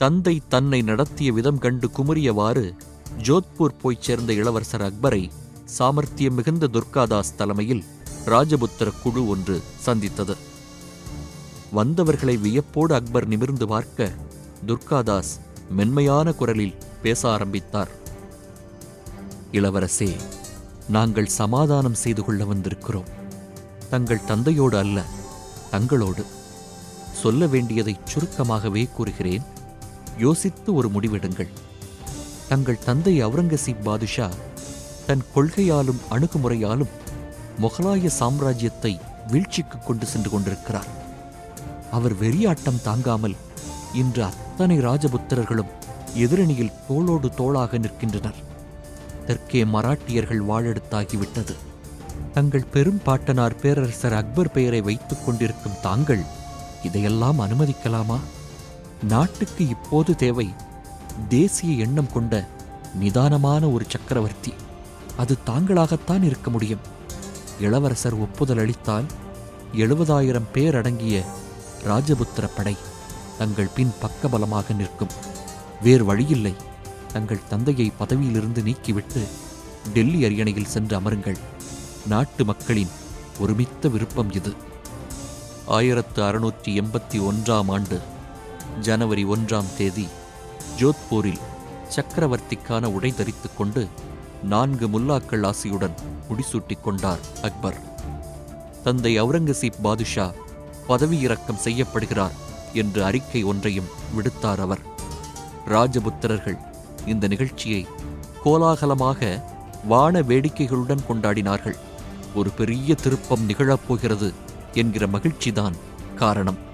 தந்தை தன்னை நடத்திய விதம் கண்டு குமுறியவாறு ஜோத்பூர் போய்ச் சேர்ந்த இளவரசர் அக்பரை சாமர்த்தியம் மிகுந்த துர்காதாஸ் தலைமையில் ராஜபுத்திர குழு ஒன்று சந்தித்தது. வந்தவர்களை வியப்போடு அக்பர் நிமிர்ந்து பார்க்க துர்காதாஸ் மென்மையான குரலில் பேச ஆரம்பித்தார். இளவரசே நாங்கள் சமாதானம் செய்து கொள்ள வந்திருக்கிறோம். தங்கள் தந்தையோடு அல்ல தங்களோடு. சொல்ல வேண்டியதைச் சுருக்கமாகவே கூறுகிறேன். யோசித்து ஒரு முடிவெடுங்கள். தங்கள் தந்தை அவுரங்கசீப் பாதுஷா தன் கொள்கையாலும் அணுகுமுறையாலும் முகலாய சாம்ராஜ்யத்தை வீழ்ச்சிக்கு கொண்டு சென்று கொண்டிருக்கிறார். அவர் வெறியாட்டம் தாங்காமல் இன்று அத்தனை ராஜபுத்திரர்களும் எதிரணியில் தோளோடு தோளாக நிற்கின்றனர். தெற்கே மராட்டியர்கள் வாழெடுத்தாகிவிட்டது தங்கள் பெரும் பாட்டனார் பேரரசர் அக்பர் பெயரை வைத்துக் கொண்டிருக்கும் தாங்கள் இதையெல்லாம் அனுமதிக்கலாமா? நாட்டுக்கு இப்போது தேவை தேசிய எண்ணம் கொண்ட நிதானமான ஒரு சக்கரவர்த்தி. அது தாங்களாகத்தான் இருக்க முடியும். இளவரசர் ஒப்புதல் அளித்தால் எழுபதாயிரம் பேர் அடங்கிய ராஜபுத்திர படை தங்கள் பின் பக்கபலமாக நிற்கும். வேறு வழியில்லை. தங்கள் தந்தையை பதவியிலிருந்து நீக்கிவிட்டு டெல்லி அரியணையில் சென்று அமருங்கள். நாட்டு மக்களின் ஒருமித்த விருப்பம் இது. ஆயிரத்து அறுநூற்றி எண்பத்தி ஒன்றாம் ஆண்டு ஜனவரி ஒன்றாம் தேதி ஜோத்பூரில் சக்கரவர்த்திக்கான உடை தரித்துக் கொண்டு நான்கு முல்லாக்கள் ஆசியுடன் முடிசூட்டிக் கொண்டார் அக்பர். தந்தை அவுரங்கசீப் பாதுஷா பதவியிறக்கம் செய்யப்படுகிறார் என்று அறிக்கை ஒன்றையும் விடுத்தார் அவர். ராஜபுத்திரர்கள் இந்த நிகழ்ச்சியை கோலாகலமாக வான வேடிக்கைகளுடன் கொண்டாடினார்கள். ஒரு பெரிய திருப்பம் நிகழப்போகிறது என்கிற மகிழ்ச்சிதான் காரணம்.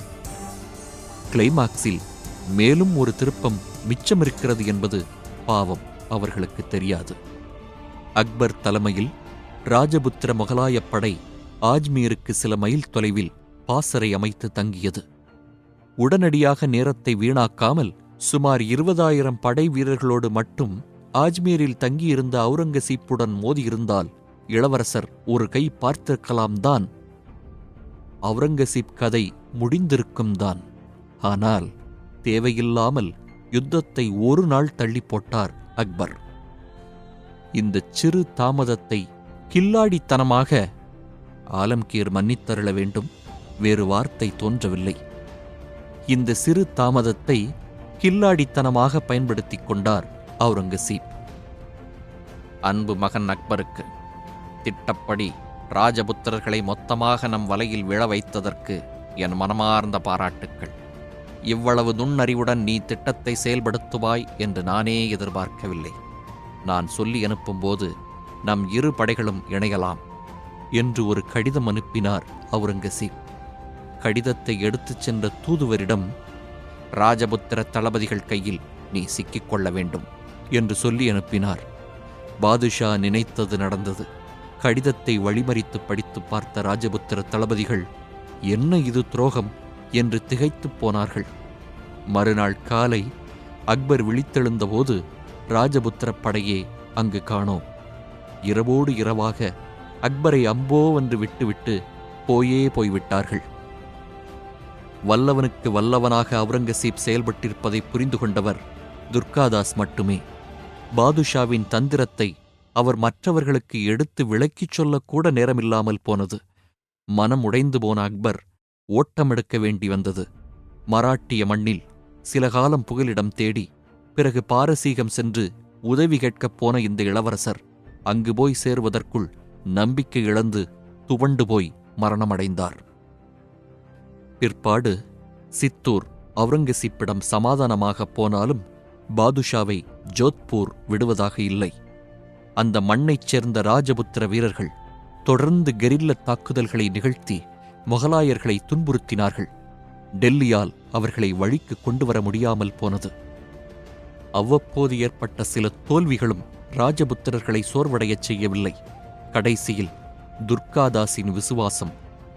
கிளைமாக்ஸில் மேலும் ஒரு திருப்பம் மிச்சமிருக்கிறது என்பது பாவம் அவர்களுக்கு தெரியாது. அக்பர் தலைமையில் ராஜபுத்திர முகலாயப் படை ஆஜ்மீருக்கு சில மைல் தொலைவில் பாசறை அமைத்து தங்கியது. உடனடியாக நேரத்தை வீணாக்காமல் சுமார் இருபதாயிரம் படை வீரர்களோடு மட்டும் ஆஜ்மீரில் தங்கியிருந்த அவுரங்கசீப்புடன் மோதியிருந்தால் இளவரசர் ஒரு கை பார்த்திருக்கலாம் தான். அவுரங்கசீப் கதை முடிந்திருக்கும் தான். ஆனால் தேவையில்லாமல் யுத்தத்தை ஒரு நாள் தள்ளி போட்டார் அக்பர். இந்த சிறு தாமதத்தை கில்லாடித்தனமாக ஆலம்கீர் மன்னித்தருள வேண்டும் வேறு வார்த்தை தோன்றவில்லை. இந்த சிறு தாமதத்தை கில்லாடித்தனமாக பயன்படுத்திக் கொண்டார் அவுரங்கசீப் அன்பு மகன் அக்பருக்கு திட்டப்படி ராஜபுத்திரர்களை மொத்தமாக நம் வலையில் விழ வைத்ததற்கு என் மனமார்ந்த பாராட்டுக்கள். இவ்வளவு நுண்ணறிவுடன் நீ திட்டத்தை செயல்படுத்துவாய் என்று நானே எதிர்பார்க்கவில்லை. நான் சொல்லி அனுப்பும்போது நம் இரு படைகளும் இணையலாம் என்று ஒரு கடிதம் அனுப்பினார் அவுரங்கசீப். கடிதத்தை எடுத்துச் சென்ற தூதுவரிடம் ராஜபுத்திர தளபதிகள் கையில் நீ சிக்கிக்கொள்ள வேண்டும் என்று சொல்லி அனுப்பினார். பாதுஷா நினைத்தது நடந்தது. கடிதத்தை வழிமறித்து படித்து பார்த்த ராஜபுத்திர தளபதிகள் என்ன இது துரோகம்? என்று திகைத்துப் போனார்கள். மறுநாள் காலை அக்பர் விழித்தெழுந்தபோது ராஜபுத்திர படையே அங்கு காணோம். இரவோடு இரவாக அக்பரை அம்போவென்று விட்டுவிட்டு போயே போய்விட்டார்கள். வல்லவனுக்கு வல்லவனாக அவுரங்கசீப் செயல்பட்டிருப்பதை புரிந்து கொண்டவர் துர்காதாஸ் மட்டுமே. பாதுஷாவின் தந்திரத்தை அவர் மற்றவர்களுக்கு எடுத்து விளக்கிச் சொல்லக்கூட நேரமில்லாமல் போனது. மனம் உடைந்து போன அக்பர் ஓட்டமெடுக்க வேண்டி வந்தது. மராட்டிய மண்ணில் சில காலம் புகலிடம் தேடி பிறகு பாரசீகம் சென்று உதவி கேட்கப் போன இந்த இளவரசர் அங்கு போய் சேருவதற்குள் நம்பிக்கை இழந்து துவண்டு போய் மரணமடைந்தார். பிற்பாடு சித்தூர் அவுரங்கசீப்பிடம் சமாதானமாகப் போனாலும் பாதுஷாவை ஜோத்பூர் விடுவதாக இல்லை. அந்த மண்ணைச் சேர்ந்த ராஜபுத்திர வீரர்கள் தொடர்ந்து கெரில்ல தாக்குதல்களை நிகழ்த்தி முகலாயர்களை துன்புறுத்தினார்கள். டெல்லியால் அவர்களை வழிக்கு கொண்டு வர முடியாமல் போனது. அவ்வப்போது ஏற்பட்ட சில தோல்விகளும் ராஜபுத்திரர்களை சோர்வடையச் செய்யவில்லை. கடைசியில் துர்காதாஸின் விசுவாசம்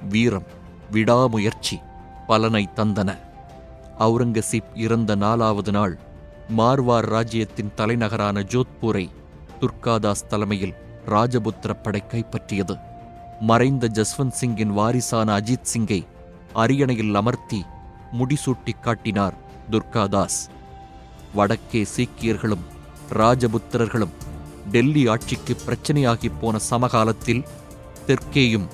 வீரம் விடாமுயற்சி பலனை தந்தன. அவுரங்கசீப் இறந்த நாலாவது நாள் மார்வார் ராஜ்யத்தின் தலைநகரான ஜோத்பூரை துர்காதாஸ் தலைமையில் ராஜபுத்திர படை கைப்பற்றியது. மறைந்த ஜஸ்வந்த் சிங்கின் வாரிசான அஜித் சிங்கை அரியணையில் அமர்த்தி முடிசூட்டி காட்டினார் துர்காதாஸ் வடக்கே சீக்கியர்களும் ராஜபுத்திரர்களும் டெல்லி ஆட்சிக்கு பிரச்சனையாகிப் போன சமகாலத்தில் தெற்கேயும்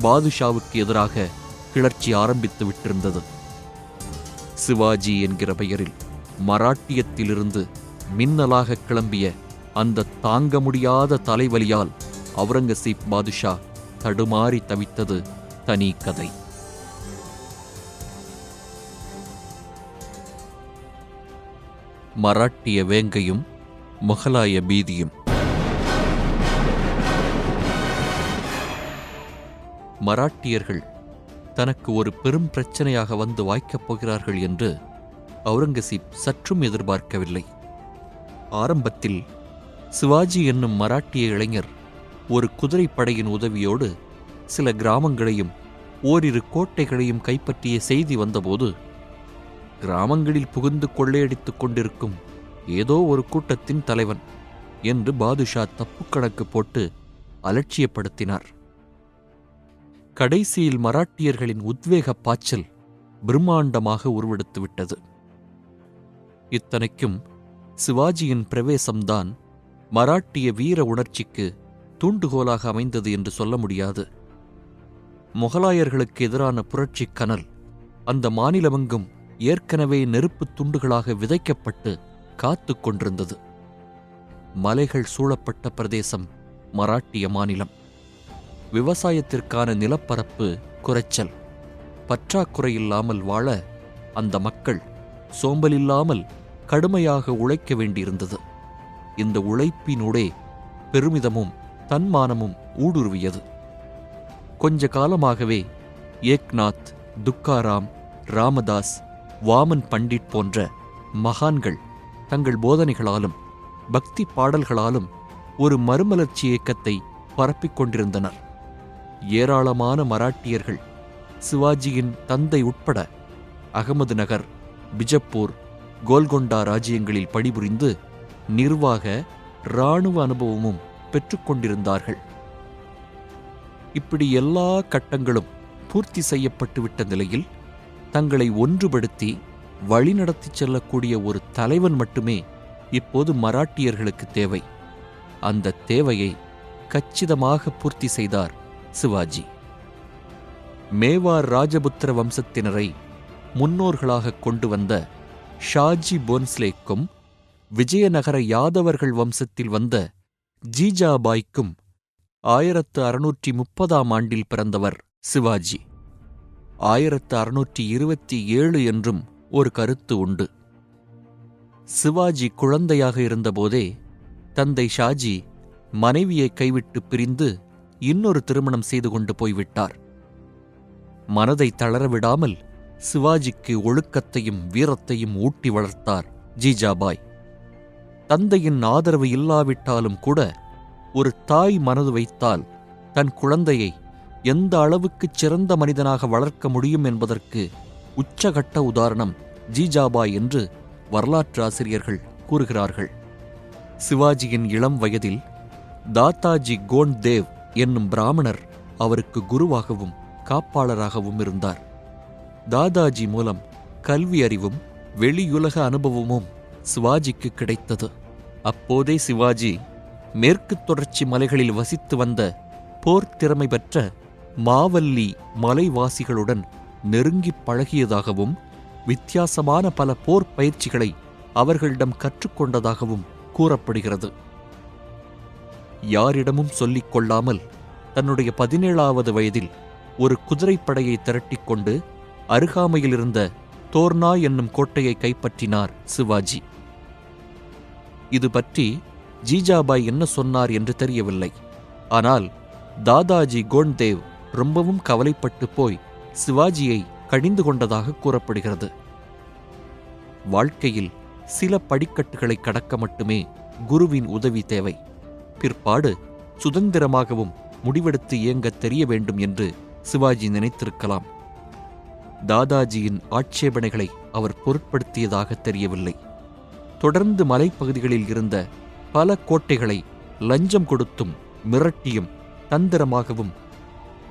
பாதுஷாவுக்கு எதிராக கிளர்ச்சி ஆரம்பித்து விட்டிருந்தது. சிவாஜி என்கிற பெயரில் மராட்டியத்திலிருந்து மின்னலாக கிளம்பிய அந்த தாங்க முடியாத தலைவலியால் அவுரங்கசீப் பாதுஷா தடுமாறி தவித்தது தனி கதை. மராட்டிய வேங்கையும் முகலாய பீதியும். மராட்டியர்கள் தனக்கு ஒரு பெரும் பிரச்சனையாக வந்து வாய்க்கப் போகிறார்கள் என்று அவுரங்கசீப் சற்றும் எதிர்பார்க்கவில்லை. ஆரம்பத்தில் சிவாஜி என்னும் மராட்டிய இளைஞர் ஒரு குதிரைப்படையின் உதவியோடு சில கிராமங்களையும் ஓரிரு கோட்டைகளையும் கைப்பற்றிய செய்தி வந்தபோது கிராமங்களில் புகுந்து கொள்ளையடித்துக் கொண்டிருக்கும் ஏதோ ஒரு கூட்டத்தின் தலைவன் என்று பாதுஷா தப்பு கணக்கு போட்டு அலட்சியப்படுத்தினார். கடைசியில் மராட்டியர்களின் உத்வேக பாய்ச்சல் பிரம்மாண்டமாக உருவெடுத்துவிட்டது இத்தனைக்கும் சிவாஜியின் பிரவேசம்தான் மராட்டிய வீர உணர்ச்சிக்கு தூண்டுகோலாக அமைந்தது என்று சொல்ல முடியாது. முகலாயர்களுக்கு எதிரான புரட்சிக் கனல் அந்த மாநிலமெங்கும் ஏற்கனவே நெருப்புத் துண்டுகளாக விதைக்கப்பட்டு காத்து கொண்டிருந்தது. மலைகள் சூழப்பட்ட பிரதேசம் மராட்டிய மாநிலம். விவசாயத்திற்கான நிலப்பரப்பு குறைச்சல். பற்றாக்குறையில்லாமல் வாழ அந்த மக்கள் சோம்பலில்லாமல் கடுமையாக உழைக்க வேண்டியிருந்தது. இந்த உழைப்பினூடே பெருமிதமும் தன்மானமும் ஊடுருவியது. கொஞ்ச காலமாகவே ஏக்நாத் துக்காராம் ராமதாஸ் வாமன் பண்டிட் போன்ற மகான்கள் தங்கள் போதனைகளாலும் பக்தி பாடல்களாலும் ஒரு மறுமலர்ச்சி இயக்கத்தை பரப்பிக் கொண்டிருந்தனர். ஏராளமான மராட்டியர்கள் சிவாஜியின் தந்தை உட்பட அகமது நகர் பிஜப்பூர் கோல்கொண்டா ராஜ்யங்களில் பணிபுரிந்து நிர்வாக இராணுவ அனுபவமும் பெற்றுக்கொண்டிருந்தார்கள். இப்படி எல்லா கட்டங்களும் பூர்த்தி செய்யப்பட்டுவிட்ட நிலையில் தங்களை ஒன்றுபடுத்தி வழிநடத்தி செல்லக்கூடிய ஒரு தலைவன் மட்டுமே இப்போது மராட்டியர்களுக்கு தேவை. அந்த தேவையை கச்சிதமாக பூர்த்தி செய்தார் சிவாஜி. மேவார் ராஜபுத்திர வம்சத்தினரை முன்னோர்களாக கொண்டு வந்த ஷாஜி போன்ஸ்லேக்கும் விஜயநகர யாதவர்கள் வம்சத்தில் வந்த ஜீஜாபாய்க்கும் ஆயிரத்து அறுநூற்றி முப்பதாம் ஆண்டில் பிறந்தவர் சிவாஜி. ஆயிரத்து அறுநூற்றி இருபத்தி ஏழு என்றும் ஒரு கருத்து உண்டு. சிவாஜி குழந்தையாக இருந்தபோதே தந்தை ஷாஜி மனைவியை கைவிட்டு பிரிந்து இன்னொரு திருமணம் செய்து கொண்டு போய்விட்டார். மனதை தளரவிடாமல் சிவாஜிக்கு ஒழுக்கத்தையும் வீரத்தையும் ஊட்டி வளர்த்தார் ஜீஜாபாய். தந்தையின் ஆதரவு இல்லாவிட்டாலும் கூட ஒரு தாய் மனது வைத்தால் தன் குழந்தையை எந்த அளவுக்குச் சிறந்த மனிதனாக வளர்க்க முடியும் என்பதற்கு உச்சகட்ட உதாரணம் ஜீஜாபாய் என்று வரலாற்று ஆசிரியர்கள் கூறுகிறார்கள். சிவாஜியின் இளம் வயதில் தாத்தாஜி கோண்ட் தேவ் என்னும் பிராமணர் அவருக்கு குருவாகவும் காப்பாளராகவும் இருந்தார். தாதாஜி மூலம் கல்வி அறிவும் வெளியுலக அனுபவமும் சிவாஜிக்கு கிடைத்தது. அப்போதே சிவாஜி மேற்கு தொடர்ச்சி மலைகளில் வசித்து வந்த போர் திறமை பெற்ற மாவல்லி மலைவாசிகளுடன் நெருங்கிப் பழகியதாகவும் வித்தியாசமான பல போர் பயிற்சிகளை அவர்களிடம் கற்றுக்கொண்டதாகவும் கூறப்படுகிறது. யாரிடமும் சொல்லிக் கொள்ளாமல் தன்னுடைய பதினேழாவது வயதில் ஒரு குதிரைப்படையை திரட்டிக் கொண்டு அருகாமையில் இருந்த தோர்னா என்னும் கோட்டையை கைப்பற்றினார் சிவாஜி. இது பற்றி ஜீஜாபாய் என்ன சொன்னார் என்று தெரியவில்லை. ஆனால் தாதாஜி கோண்ட்தேவ் ரொம்பவும் கவலைப்பட்டு போய் சிவாஜியை கடிந்து கொண்டதாக கூறப்படுகிறது. வாழ்க்கையில் சில படிக்கட்டுகளை கடக்க மட்டுமே குருவின் உதவி தேவை. பிற்பாடு சுதந்திரமாகவும் முடிவெடுத்து இயங்கத் தெரிய வேண்டும் என்று சிவாஜி நினைத்திருக்கலாம். தாதாஜியின் ஆட்சேபனைகளை அவர் பொருட்படுத்தியதாக தெரியவில்லை. தொடர்ந்து மலைப்பகுதிகளில் இருந்த பல கோட்டைகளை லஞ்சம் கொடுத்தும் மிரட்டியும் தந்திரமாகவும்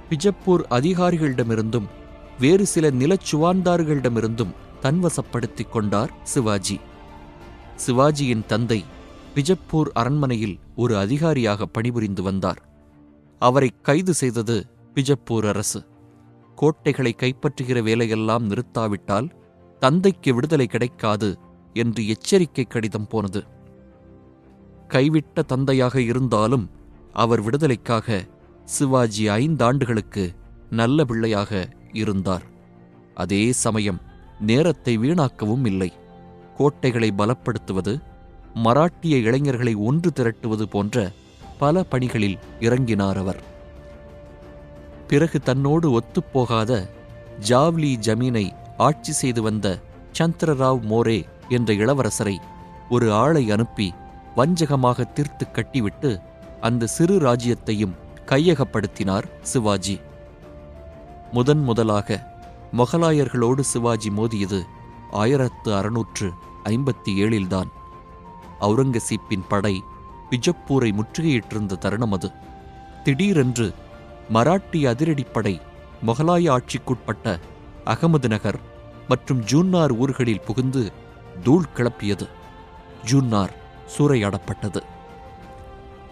பிஜப்பூர் அதிகாரிகளிடமிருந்தும் வேறு சில நிலச்சுவான்தார்களிடமிருந்தும் தன்வசப்படுத்திக் கொண்டார் சிவாஜி. சிவாஜியின் தந்தை பிஜப்பூர் அரண்மனையில் ஒரு அதிகாரியாக பணிபுரிந்து வந்தார். அவரை கைது செய்தது பிஜப்பூர் அரசு. கோட்டைகளை கைப்பற்றுகிற வேலையெல்லாம் நிறுத்தாவிட்டால் தந்தைக்கு விடுதலை கிடைக்காது என்று எச்சரிக்கை கடிதம் போனது. கைவிட்ட தந்தையாக இருந்தாலும் அவர் விடுதலைக்காக சிவாஜி ஐந்தாண்டுகளுக்கு நல்ல பிள்ளையாக இருந்தார். அதே சமயம் நேரத்தை வீணாக்கவும் இல்லை. கோட்டைகளை பலப்படுத்துவது மராட்டிய இளைஞர்களை ஒன்று திரட்டுவது போன்ற பல பணிகளில் இறங்கினார் அவர். பிறகு தன்னோடு ஒத்துப்போகாத ஜாவ்லி ஜமீனை ஆட்சி செய்து வந்த சந்திரராவ் மோரே என்ற இளவரசரை ஒரு ஆளை அனுப்பி வஞ்சகமாக தீர்த்து கட்டிவிட்டு அந்த சிறு ராஜ்யத்தையும் கையகப்படுத்தினார் சிவாஜி. முதன் முதலாக மொகலாயர்களோடு சிவாஜி மோதியது ஆயிரத்து அறுநூற்று ஐம்பத்தி ஏழில்தான் அவுரங்கசீப்பின் படை பிஜப்பூரை முற்றுகையிட்டிருந்த தருணம் அது. திடீரென்று மராட்டிய அதிரடிப்படை மொகலாய ஆட்சிக்குட்பட்ட அகமது நகர் மற்றும் ஜூன்னார் ஊர்களில் புகுந்து தூள் கிளப்பியது. ஜுன்னார் சூறையாடப்பட்டது.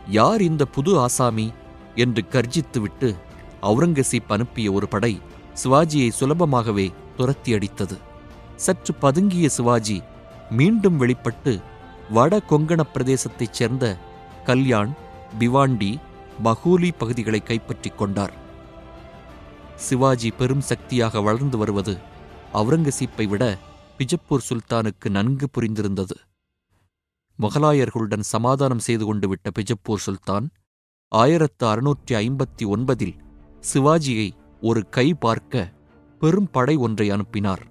யார் இந்த புது ஆசாமி? என்று கர்ஜித்துவிட்டு அவுரங்கசீப் அனுப்பிய ஒரு படை சிவாஜியை சுலபமாகவே துரத்தி அடித்தது சற்று பதுங்கிய சிவாஜி மீண்டும் வெளிப்பட்டு வட கொங்கண பிரதேசத்தைச் சேர்ந்த கல்யாண் பிவாண்டி மகூலி பகுதிகளை கைப்பற்றிக் கொண்டார். சிவாஜி பெரும் சக்தியாக வளர்ந்து வருவது அவுரங்கசீப்பை விட பிஜப்பூர் சுல்தானுக்கு நன்கு புரிந்திருந்தது. முகலாயர்களுடன் சமாதானம் செய்து கொண்டு விட்ட பிஜப்பூர் சுல்தான் ஆயிரத்து அறுநூற்றி ஐம்பத்தி ஒன்பதில் சிவாஜியை ஒரு கை பார்க்க பெரும் படை ஒன்றை அனுப்பினார்.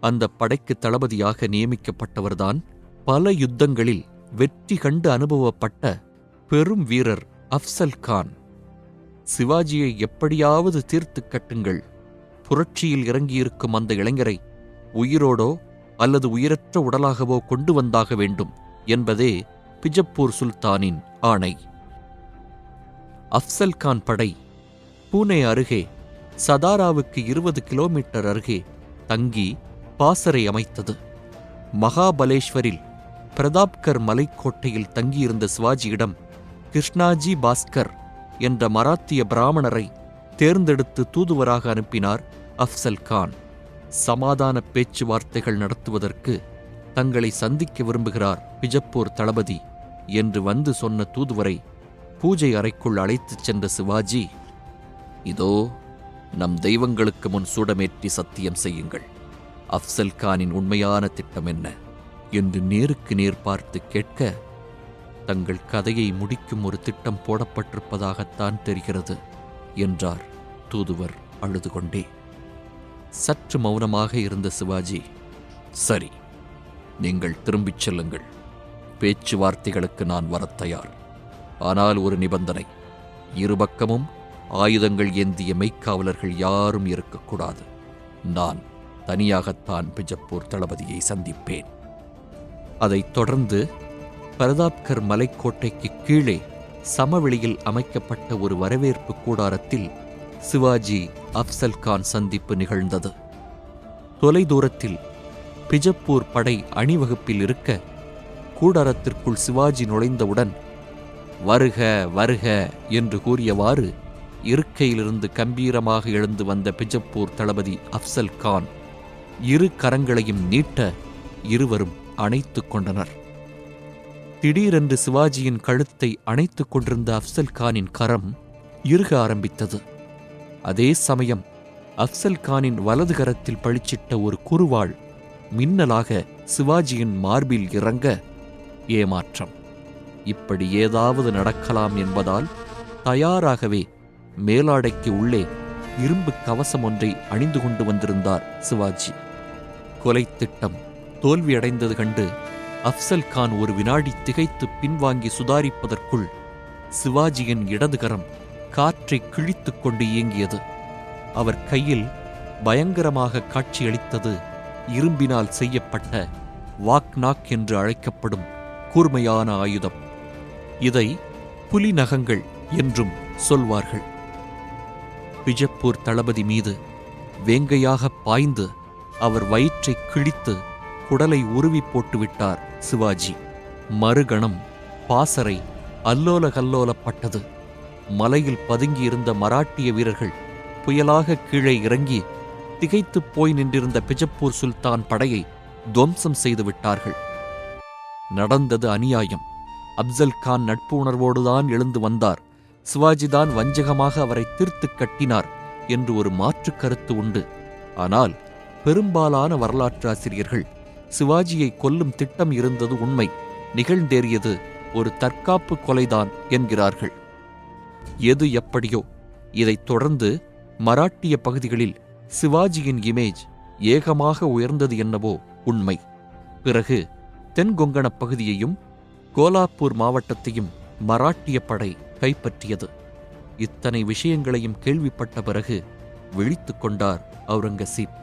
அந்த படைக்கு தளபதியாக நியமிக்கப்பட்டவர்தான் பல யுத்தங்களில் வெற்றி கண்டு அனுபவப்பட்ட பெரும் வீரர் அப்சல் கான். சிவாஜியை எப்படியாவது தீர்த்து கட்டுங்கள். புரட்சியில் இறங்கியிருக்கும் அந்த இளைஞரை உயிரோடோ அல்லது உயிரற்ற உடலாகவோ கொண்டு வந்தாக வேண்டும் என்பதே பிஜப்பூர் சுல்தானின் ஆணை. அப்சல் கான் படை பூனே அருகே சதாராவுக்கு இருபது கிலோமீட்டர் அருகே தங்கி பாசறை அமைத்தது. மகாபலேஸ்வரில் பிரதாப்கர் மலைக்கோட்டையில் தங்கியிருந்த சிவாஜியிடம் கிருஷ்ணாஜி பாஸ்கர் என்ற மராத்திய பிராமணரை தேர்ந்தெடுத்து தூதுவராக அனுப்பினார் அப்சல் கான். சமாதான பேச்சுவார்த்தைகள் நடத்துவதற்கு தங்களை சந்திக்க விரும்புகிறார் பிஜப்பூர் தளபதி என்று வந்து சொன்ன தூதுவரை பூஜை அறைக்குள் அழைத்துச் சென்ற சிவாஜி இதோ நம் தெய்வங்களுக்கு முன் சூடமேற்றி சத்தியம் செய்யுங்கள். அப்சல் கானின் உண்மையான திட்டம் என்ன? என்று நேருக்கு நேர் பார்த்து கேட்க தங்கள் கதையை முடிக்கும் ஒரு திட்டம் போடப்பட்டிருப்பதாகத்தான் தெரிகிறது என்றார் தூதுவர் அழுது கொண்டே. சற்று மௌனமாக இருந்த சிவாஜி சரி நீங்கள் திரும்பிச் செல்லுங்கள். பேச்சுவார்த்தைகளுக்கு நான் வரத் தயார். ஆனால் ஒரு நிபந்தனை இருபக்கமும் ஆயுதங்கள் ஏந்திய மெய்க்காவலர்கள் யாரும் இருக்கக்கூடாது நான் தனியாகத்தான் பிஜப்பூர் தளபதியை சந்திப்பேன். அதைத் தொடர்ந்து பிரதாப்கர் மலைக்கோட்டைக்கு கீழே சமவெளியில் அமைக்கப்பட்ட ஒரு வரவேற்பு கூடாரத்தில் சிவாஜி அப்சல் கான் சந்திப்பு நிகழ்ந்தது. தொலைதூரத்தில் பிஜப்பூர் படை அணிவகுப்பில் இருக்க கூடாரத்திற்குள் சிவாஜி நுழைந்தவுடன் வருக வருக என்று கூறியவாறு இருக்கையிலிருந்து கம்பீரமாக எழுந்து வந்த பிஜப்பூர் தளபதி அப்சல் கான் இரு கரங்களையும் நீட்ட இருவரும் அணைத்துக் கொண்டனர். திடீரென்று சிவாஜியின் கழுத்தை அணைத்துக் கொண்டிருந்த அப்சல் கானின் கரம் இறுக ஆரம்பித்தது. அதே சமயம் அப்சல் கானின் வலது கரத்தில் பளிச்சிட்ட ஒரு குறுவாள் மின்னலாக சிவாஜியின் மார்பில் இறங்க ஏமாற்றம். இப்படி ஏதாவது நடக்கலாம் என்பதால் தயாராகவே மேலாடைக்கு உள்ளே இரும்பு கவசம் ஒன்றை அணிந்து கொண்டு வந்திருந்தார் சிவாஜி. கொலை திட்டம் தோல்வியடைந்தது கண்டு அப்சல் கான் ஒரு வினாடி திகைத்து பின்வாங்கி சுதாரிப்பதற்குள் சிவாஜியின் இடதுகரம் காற்றை கிழித்துக் கொண்டு இயங்கியது. அவர் கையில் பயங்கரமாக காட்சியளித்தது இரும்பினால் செய்யப்பட்ட வாக்நாக் என்று அழைக்கப்படும் கூர்மையான ஆயுதம். இதை புலி நகங்கள் என்றும் சொல்வார்கள். பிஜப்பூர் தளபதி மீது வேங்கையாக பாய்ந்து அவர் வயிற்றை கிழித்து குடலை உருவி போட்டுவிட்டார் சிவாஜி. மறுகணம் பாசறை அல்லோல கல்லோலப்பட்டது மலையில் பதுங்கியிருந்த மராட்டிய வீரர்கள் புயலாக கீழே இறங்கி திகைத்துப் போய் நின்றிருந்த பிஜப்பூர் சுல்தான் படையை துவம்சம் செய்து விட்டார்கள். நடந்தது அநியாயம். அப்சல் கான் நட்பு உணர்வோடுதான் எழுந்து வந்தார். சிவாஜிதான் வஞ்சகமாக அவரை தீர்த்துக் கட்டினார் என்று ஒரு மாற்றுக் கருத்து உண்டு. ஆனால் பெரும்பாலான வரலாற்றாசிரியர்கள் சிவாஜியை கொல்லும் திட்டம் இருந்தது உண்மை. நிகழ்ந்தேறியது ஒரு தற்காப்பு கொலைதான் என்கிறார்கள். எது எப்படியோ. இதைத் தொடர்ந்து மராட்டிய பகுதிகளில் சிவாஜியின் இமேஜ் ஏகமாக உயர்ந்தது என்னவோ உண்மை. பிறகு தென்கொங்கணப் பகுதியையும் கோலாப்பூர் மாவட்டத்தையும் மராட்டிய படை கைப்பற்றியது. இத்தனை விஷயங்களையும் கேள்விப்பட்ட பிறகு விழித்துக் கொண்டார் அவுரங்கசீப்